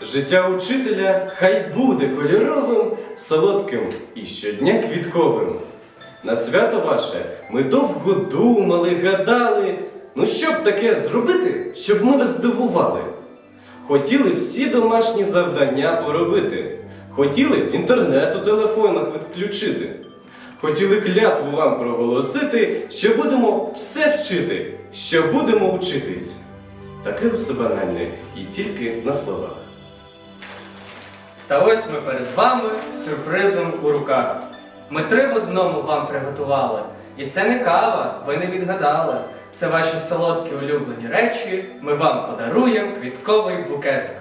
Життя учителя хай буде кольоровим, солодким і щодня квітковим. На свято ваше ми довго думали, гадали. Ну що б таке зробити, щоб ми вас здивували? Хотіли всі домашні завдання поробити. Хотіли інтернет у телефонах відключити. Хотіли клятву вам проголосити, що будемо все вчити, що будемо вчитись. Таке усе банальне і тільки на словах. Та ось ми перед вами з сюрпризом у руках. Ми три в одному вам приготували. І це не кава, ви не відгадали. Це ваші солодкі улюблені речі. Ми вам подаруємо квітковий букетик.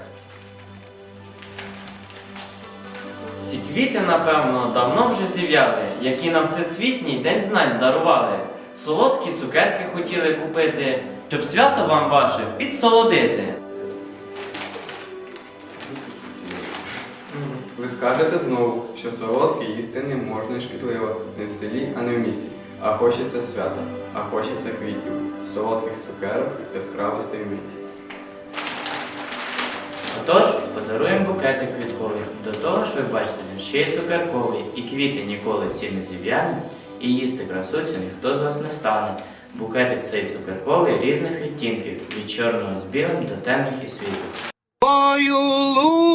Всі квіти, напевно, давно вже зів'яли, які на всесвітній день знань дарували. Солодкі цукерки хотіли купити, щоб свято вам ваше підсолодити. Ви скажете знову, що солодке їсти не можна і шкідливо не в селі, а не в місті. А хочеться свята, а хочеться квітів, солодких цукерок, яскравостей в місті. Отож, подаруємо букетик квітковий. До того ж, ви бачите, він ще й цукерковий, і квіти ніколи ці не зів'януть, і їсти красуцю ніхто з вас не стане. Букетик цей цукерковий різних відтінків, від чорного з білим до темних і світлих.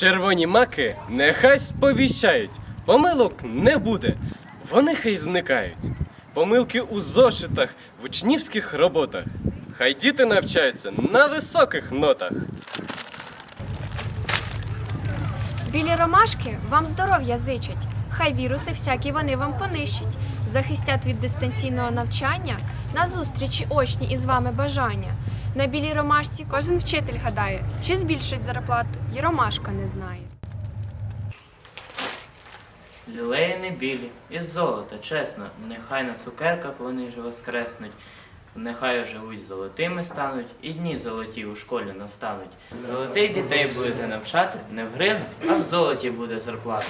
Червоні маки нехай сповіщають, помилок не буде, вони хай зникають. Помилки у зошитах, в учнівських роботах. Хай діти навчаються на високих нотах. Білі ромашки вам здоров'я зичать, хай віруси всякі вони вам понищать, захистять від дистанційного навчання, на зустрічі очні із вами бажання. На білій ромашці кожен вчитель гадає, чи збільшить зарплату, і ромашка не знає. Лілеї не білі, із золота, чесно, нехай на цукерках вони ж воскреснуть. Нехай оживуть золотими стануть, і дні золоті у школі настануть. Золотих дітей будете навчати не в гривні, а в золоті буде зарплата.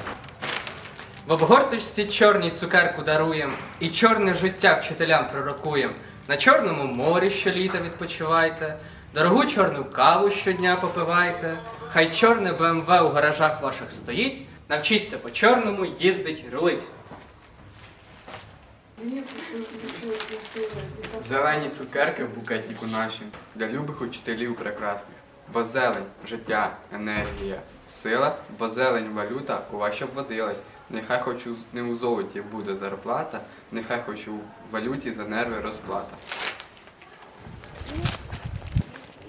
В обгорточці чорній цукерку даруєм, і чорне життя вчителям пророкуєм. На Чорному морі щоліта відпочивайте, Дорогу чорну каву щодня попивайте. Хай чорне БМВ у гаражах ваших стоїть. Навчіться по чорному їздить рулить. Зелені цукерки в букетіку нашім для любих учителів прекрасних. Бо зелень життя, енергія, сила, бо зелень валюта у вас щоб водилась. Нехай хоч не у золоті буде зарплата, нехай хоч у валюті за нерви розплата.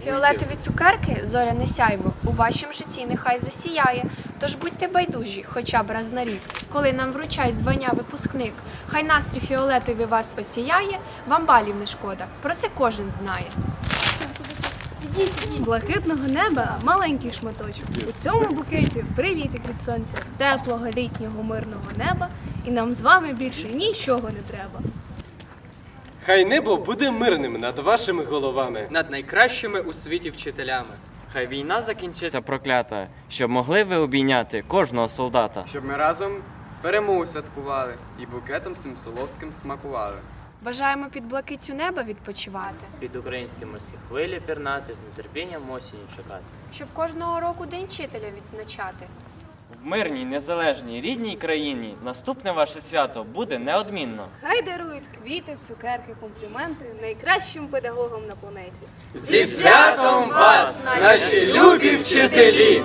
Фіолетові цукерки, зоряне сяйво, у вашім житті нехай засіяє. Тож будьте байдужі, хоча б раз на рік, коли нам вручають звання випускник. Хай настрій фіолетові вас осіяє, вам балів не шкода. Про це кожен знає. Блакитного неба маленький шматочок. У цьому букеті привітик від сонця, теплого літнього мирного неба, і нам з вами більше нічого не треба. Хай небо буде мирним над вашими головами. Над найкращими у світі вчителями. Хай війна закінчиться проклята, щоб могли ви обійняти кожного солдата. Щоб ми разом перемогу святкували і букетом цим солодким смакували. Бажаємо під блакицю неба відпочивати, Під українські морські хвилі пірнати, з нетерпінням осінню чекати. щоб кожного року День вчителя відзначати. В мирній, незалежній, рідній країні наступне ваше свято буде неодмінно. Хай дарують квіти, цукерки, компліменти найкращим педагогам на планеті. Зі святом вас, наші любі вчителі!